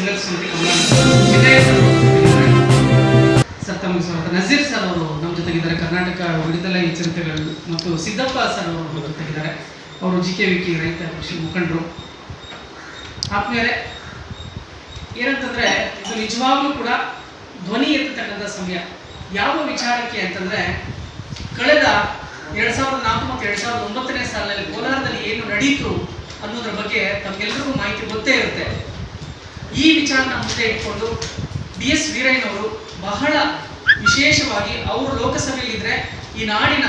ಸಂಘರ್ಷ ಸಮಿತಿ ಸರ್ ತಮಗೆ ಸ್ವಾಗತ ನಜೀರ್ ಸರ್ ಅವರು ನಮ್ಮ ಜೊತೆಗಿದ್ದಾರೆ. ಕರ್ನಾಟಕ ವಿಡುದಲ ಚಿಂತೆಗಳು ಮತ್ತು ಸಿದ್ದಪ್ಪ ಸರ್ ಅವರು ನಮ್ಮ ಜೊತೆಗಿದ್ದಾರೆ. ಅವರು ಜಿ ಕೆ ವಿಕಿ ರೈತ ಕೃಷಿ ಮುಖಂಡರು. ಆದ್ಮೇಲೆ ಏನಂತಂದ್ರೆ, ಇದು ನಿಜವಾಗ್ಲೂ ಕೂಡ ಧ್ವನಿ ಎತ್ತತಕ್ಕಂಥ ಸಮಯ. ಯಾವ ವಿಚಾರಕ್ಕೆ ಅಂತಂದ್ರೆ, ಕಳೆದ ಎರಡ್ ಸಾವಿರದ ನಾಲ್ಕು ಮತ್ತು ಎರಡ್ ಸಾವಿರದ ಒಂಬತ್ತನೇ ಸಾಲಿನಲ್ಲಿ ಕೋಲಾರದಲ್ಲಿ ಏನು ನಡೀತು ಅನ್ನೋದ್ರ ಬಗ್ಗೆ ತಮ್ಗೆಲ್ರಿಗೂ ಮಾಹಿತಿ ಗೊತ್ತೇ ಇರುತ್ತೆ. ಈ ವಿಚಾರನ ಮುಂದೆ ಇಟ್ಕೊಂಡು ಡಿ ಎಸ್ ವೀರಯ್ಯನವರು ಬಹಳ ವಿಶೇಷವಾಗಿ ಅವರು ಲೋಕಸಭೆಯಲ್ಲಿದ್ರೆ ಈ ನಾಡಿನ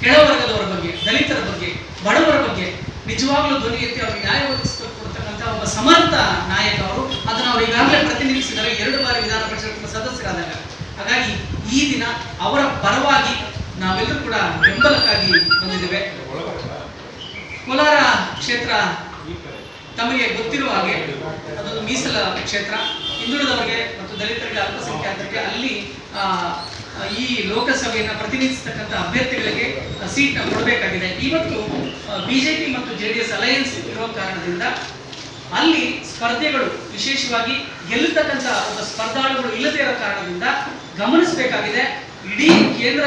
ಕೆಳವರ್ಗದವರ ಬಗ್ಗೆ, ದಲಿತರ ಬಗ್ಗೆ, ಬಡವರ ಬಗ್ಗೆ ನಿಜವಾಗ್ಲೂ ಧ್ವನಿ ಎತ್ತಿ ಅವರು ನ್ಯಾಯ ಒದಗಿಸಬೇಕು ಅಂತಕ್ಕಂಥ ಒಬ್ಬ ಸಮರ್ಥ ನಾಯಕ ಅವರು, ಅದನ್ನು ಅವರು ಈಗಾಗಲೇ ಪ್ರತಿನಿಧಿಸಿದ್ದಾರೆ. ಎರಡು ಬಾರಿ ವಿಧಾನ ಪರಿಷತ್ತಿನ ಸದಸ್ಯರಾದಾಗ. ಹಾಗಾಗಿ ಈ ದಿನ ಅವರ ಪರವಾಗಿ ನಾವೆಲ್ಲರೂ ಕೂಡ ಬೆಂಬಲಕ್ಕಾಗಿ ಬಂದಿದ್ದೇವೆ. ಕೋಲಾರ ಕ್ಷೇತ್ರ ತಮಗೆ ಗೊತ್ತಿರುವ ಹಾಗೆ ಅದೊಂದು ಮೀಸಲ ಕ್ಷೇತ್ರ, ಹಿಂದುಳಿದವರಿಗೆ ಮತ್ತು ದಲಿತರಿಗೆ ಅಲ್ಪಸಂಖ್ಯಾತರಿಗೆ ಅಲ್ಲಿ ಈ ಲೋಕಸಭೆಯನ್ನು ಪ್ರತಿನಿಧಿಸತಕ್ಕಂಥ ಅಭ್ಯರ್ಥಿಗಳಿಗೆ ಸೀಟ್ ಕೊಡಬೇಕಾಗಿದೆ. ಇವತ್ತು ಬಿಜೆಪಿ ಮತ್ತು ಜೆ ಡಿ ಎಸ್ ಅಲಯನ್ಸ್ ಇರೋ ಕಾರಣದಿಂದ ಅಲ್ಲಿ ಸ್ಪರ್ಧೆಗಳು ವಿಶೇಷವಾಗಿ ಗೆಲ್ಲತಕ್ಕಂಥ ಸ್ಪರ್ಧಾಳುಗಳು ಇಲ್ಲದೇ ಇರೋ ಕಾರಣದಿಂದ ಗಮನಿಸಬೇಕಾಗಿದೆ. ಇಡೀ ಕೇಂದ್ರ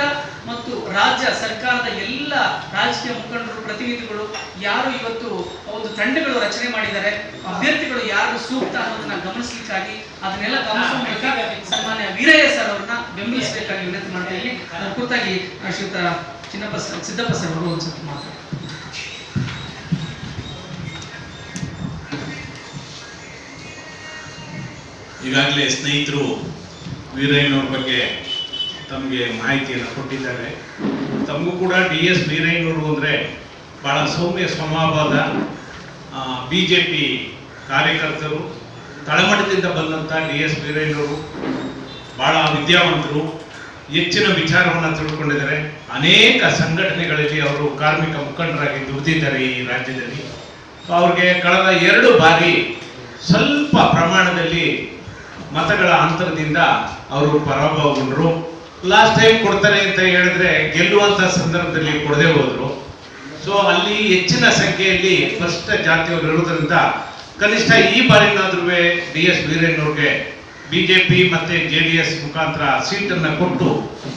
ಮತ್ತು ರಾಜ್ಯ ಸರ್ಕಾರದ ಎಲ್ಲ ರಾಜಕೀಯ ಮುಖಂಡರು ಪ್ರತಿನಿಧಿಗಳು ಯಾರು ಇವತ್ತು ಒಂದು ತಂಡಗಳು ರಚನೆ ಮಾಡಿದ್ದಾರೆ ಅಭ್ಯರ್ಥಿಗಳು ಯಾರು ಸೂಕ್ತ ಅನ್ನೋದನ್ನ ಗಮನಿಸಲಿಕ್ಕಾಗಿ ಅದನ್ನೆಲ್ಲ ಗಮನಿಸುವ ಮೂಲಕ ಸನ್ಮಾನ್ಯ ವೀರಯ್ಯ ಸರ್ ಅವ್ರನ್ನ ಬೆಂಬಲಿಸಬೇಕಾಗಿ ವಿನಂತಿ ಮಾಡ್ತಾ ಇಲ್ಲಿ ಅದರ ಕುರಿತಾಗಿ ಶ್ರೀಯುತ ಚಿನ್ನಪ್ಪ ಸರ್ ಸಿದ್ದಪ್ಪ ಸರ್ ಅವರು ಒಂದ್ಸತಿ ಮಾತಾಡ್ತಾರೆ ಈಗಾಗಲೇ ಸ್ನೇಹಿತರು ವೀರಯ್ಯನವ್ರ ಬಗ್ಗೆ ತಮಗೆ ಮಾಹಿತಿಯನ್ನು ಕೊಟ್ಟಿದ್ದಾರೆ. ತಮಗೂ ಕೂಡ ಡಿ ಎಸ್ ಬೀರೇಗೌಡರು ಅಂದರೆ ಭಾಳ ಸೌಮ್ಯ ಸ್ವಭಾವದ ಬಿ ಜೆ ಪಿ ಕಾರ್ಯಕರ್ತರು, ತಳಮಟ್ಟದಿಂದ ಬಂದಂಥ ಡಿ ಎಸ್ ಬೀರೇಗೌಡರು ಭಾಳ ವಿದ್ಯಾವಂತರು, ಹೆಚ್ಚಿನ ವಿಚಾರವನ್ನು ತಿಳ್ಕೊಂಡಿದ್ದಾರೆ. ಅನೇಕ ಸಂಘಟನೆಗಳಲ್ಲಿ ಅವರು ಕಾರ್ಮಿಕ ಮುಖಂಡರಾಗಿ ದುಡಿದಿದ್ದಾರೆ ಈ ರಾಜ್ಯದಲ್ಲಿ. ಅವ್ರಿಗೆ ಕಳೆದ ಎರಡು ಬಾರಿ ಸ್ವಲ್ಪ ಪ್ರಮಾಣದಲ್ಲಿ ಮತಗಳ ಅಂತರದಿಂದ ಅವರು ಪರಾಭವಗೊಂಡ್ರು. ಲಾಸ್ಟ್ ಟೈಮ್ ಕೊಡ್ತಾರೆ ಅಂತ ಹೇಳಿದ್ರೆ ಗೆಲ್ಲುವಂತ ಸಂದರ್ಭದಲ್ಲಿ ಕೊಡದೆ ಹೋದ್ರು. ಸೊ ಅಲ್ಲಿ ಹೆಚ್ಚಿನ ಸಂಖ್ಯೆಯಲ್ಲಿ ಫಸ್ಟ್ ಜಾತಿಯವರು ಇರುವುದರಿಂದ ಕನಿಷ್ಠ ಈ ಬಾರಿನಾದ್ರೂ ಡಿ ಎಸ್ ವೀರೇಣ್ಣವ್ರಿಗೆ ಬಿಜೆಪಿ ಮತ್ತೆ ಜೆ ಡಿ ಎಸ್ ಮುಖಾಂತರ ಸೀಟನ್ನು ಕೊಟ್ಟು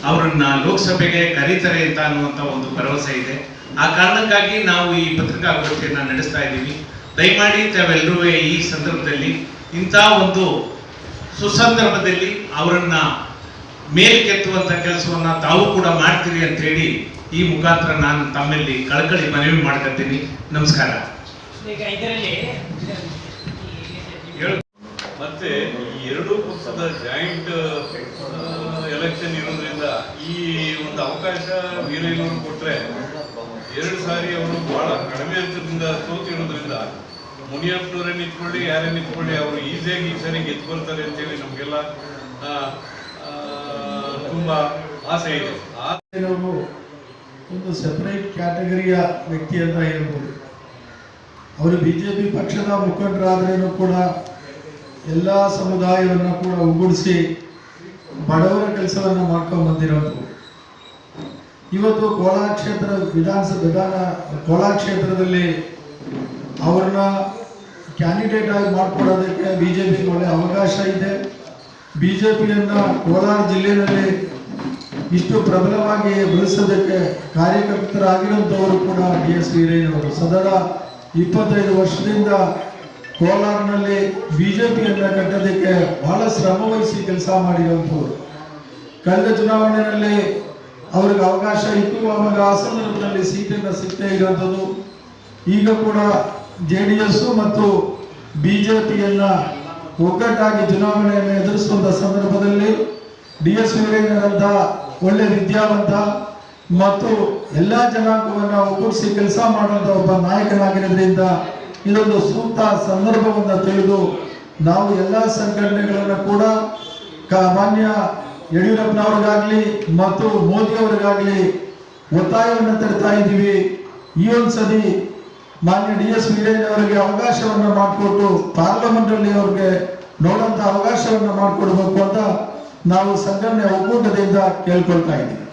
ಅವರನ್ನ ಲೋಕಸಭೆಗೆ ಕರೀತಾರೆ ಅಂತ ಅನ್ನುವಂಥ ಒಂದು ಭರವಸೆ ಇದೆ. ಆ ಕಾರಣಕ್ಕಾಗಿ ನಾವು ಈ ಪತ್ರಿಕಾಗೋಷ್ಠಿಯನ್ನು ನಡೆಸ್ತಾ ಇದ್ದೀವಿ. ದಯಮಾಡಿ ತಾವೆಲ್ಲರೂ ಈ ಸಂದರ್ಭದಲ್ಲಿ ಇಂಥ ಒಂದು ಸುಸಂದರ್ಭದಲ್ಲಿ ಅವರನ್ನ ಮೇಲ್ಕೆತ್ತುವಂತ ಕೆಲಸವನ್ನ ತಾವು ಕೂಡ ಮಾಡ್ತೀರಿ ಅಂತ ಹೇಳಿ ಈ ಮುಖಾಂತರ ನಾನು ತಮ್ಮಲ್ಲಿ ಕಳಕಳಿ ಮನವಿ ಮಾಡ್ಕೊತೀನಿ ನಮಸ್ಕಾರ ಈಗ ಇದರಲ್ಲಿ ಹೇಳು. ಮತ್ತೆ ಈ ಎರಡು ಪಕ್ಷದ ಜಾಯಿಂಟ್ ಎಲೆಕ್ಷನ್ ಇರೋದ್ರಿಂದ ಈ ಒಂದು ಅವಕಾಶ ವೀರಯ್ಯನವರು ಕೊಟ್ರೆ ಎರಡು ಸಾರಿ ಅವರು ಬಹಳ ಕಡಿಮೆ ಅಂತದಿಂದ ಸೋತಿರೋದ್ರಿಂದ ಮುನಿಯಪ್ಪನವರೇ ನಿಂತ್ಕೊಳ್ಳಿ ಯಾರೇ ನಿಂತ್ಕೊಳ್ಳಿ ಅವರು ಈಸಿಯಾಗಿ ಈ ಸರಿ ಗೆದ್ದು ಬರ್ತಾರೆ ಅಂತೇಳಿ ನಮಗೆಲ್ಲ ತುಂಬಾ ಆಸೆ ಇದೆ. ಒಂದು ಸೆಪರೇಟ್ ಕ್ಯಾಟಗರಿಯ ವ್ಯಕ್ತಿ ಅಂತ ಹೇಳ್ಬೋದು. ಅವರು ಬಿ ಜೆ ಪಿ ಪಕ್ಷದ ಮುಖಂಡರಾದ್ರೂ ಕೂಡ ಎಲ್ಲ ಸಮುದಾಯವನ್ನು ಕೂಡ ಒಗ್ಗೂಡಿಸಿ ಬಡವರ ಕೆಲಸವನ್ನು ಮಾಡ್ಕೊಂಡು ಬಂದಿರೋದು. ಇವತ್ತು ಕೋಲಾರ ಕ್ಷೇತ್ರ ವಿಧಾನಸಭೆ, ವಿಧಾನ, ಕೋಲಾರ ಕ್ಷೇತ್ರದಲ್ಲಿ ಅವ್ರನ್ನ ಕ್ಯಾಂಡಿಡೇಟ್ ಆಗಿ ಮಾಡ್ಕೊಡೋದಕ್ಕೆ ಬಿ ಜೆ ಪಿಗೆ ಒಳ್ಳೆ ಅವಕಾಶ ಇದೆ. ಬಿ ಜೆ ಪಿಯನ್ನು ಕೋಲಾರ ಜಿಲ್ಲೆಯಲ್ಲಿ ಇಷ್ಟು ಪ್ರಬಲವಾಗಿ ಬೆಳೆಸೋದಕ್ಕೆ ಕಾರ್ಯಕರ್ತರಾಗಿರುವಂಥವರು ಕೂಡ ಬಿ ಎಸ್ ವೀರಯ್ಯನವರು. ಸದಾ ಇಪ್ಪತ್ತೈದು ವರ್ಷದಿಂದ ಕೋಲಾರ್ನಲ್ಲಿ ಬಿ ಜೆ ಕಟ್ಟೋದಕ್ಕೆ ಬಹಳ ಶ್ರಮ ವಹಿಸಿ ಕೆಲಸ ಮಾಡಿರುವಂಥವ್ರು. ಕಳೆದ ಚುನಾವಣೆಯಲ್ಲಿ ಅವ್ರಿಗೆ ಅವಕಾಶ ಇತ್ತು, ಆವಾಗ ಆ ಸಂದರ್ಭದಲ್ಲಿ ಸೀಟನ್ನು ಸಿಗ್ತಾ ಇರುವಂಥದ್ದು. ಈಗ ಕೂಡ ಜೆ ಮತ್ತು ಬಿ ಜೆ ಪಿಯನ್ನ ಒಗ್ಗಟ್ಟಾಗಿ ಚುನಾವಣೆಯನ್ನು ಎದುರಿಸುವಂತ ಸಂದರ್ಭದಲ್ಲಿ ಡಿ ಎಸ್ ವೀರೇಂದ್ರಂತ ಒಳ್ಳೆ ವಿದ್ಯಾವಂತ ಮತ್ತು ಎಲ್ಲ ಜನಾಂಗವನ್ನ ಒಗ್ಗೂಡಿಸಿ ಕೆಲಸ ಮಾಡುವಂತ ಒಬ್ಬ ನಾಯಕನಾಗಿರೋದ್ರಿಂದ ಇದೊಂದು ಸೂಕ್ತ ಸಂದರ್ಭವನ್ನು ತಿಳಿದು ನಾವು ಎಲ್ಲ ಸಂಘಟನೆಗಳನ್ನು ಕೂಡ ಮಾನ್ಯ ಯಡಿಯೂರಪ್ಪನವ್ರಿಗಾಗ್ಲಿ ಮತ್ತು ಮೋದಿ ಅವರಿಗಾಗ್ಲಿ ಒತ್ತಾಯವನ್ನು ತರ್ತಾ ಇದ್ದೀವಿ. ಈ ಒಂದು ಸತಿ ಮಾನ್ಯ ಡಿ ಎಸ್ ವೀರಯ್ಯನವರಿಗೆ ಅವಕಾಶವನ್ನು ಮಾಡಿಕೊಟ್ಟು ಪಾರ್ಲಿಮೆಂಟ್ ಅಲ್ಲಿ ಅವ್ರಿಗೆ ನೋಡಂತ ಅವಕಾಶವನ್ನು ಮಾಡಿಕೊಡ್ಬೇಕು ಅಂತ ನಾವು ಸಂಘಟನೆ ಒಕ್ಕೂಟದಿಂದ ಕೇಳ್ಕೊಳ್ತಾ ಇದ್ದೀವಿ.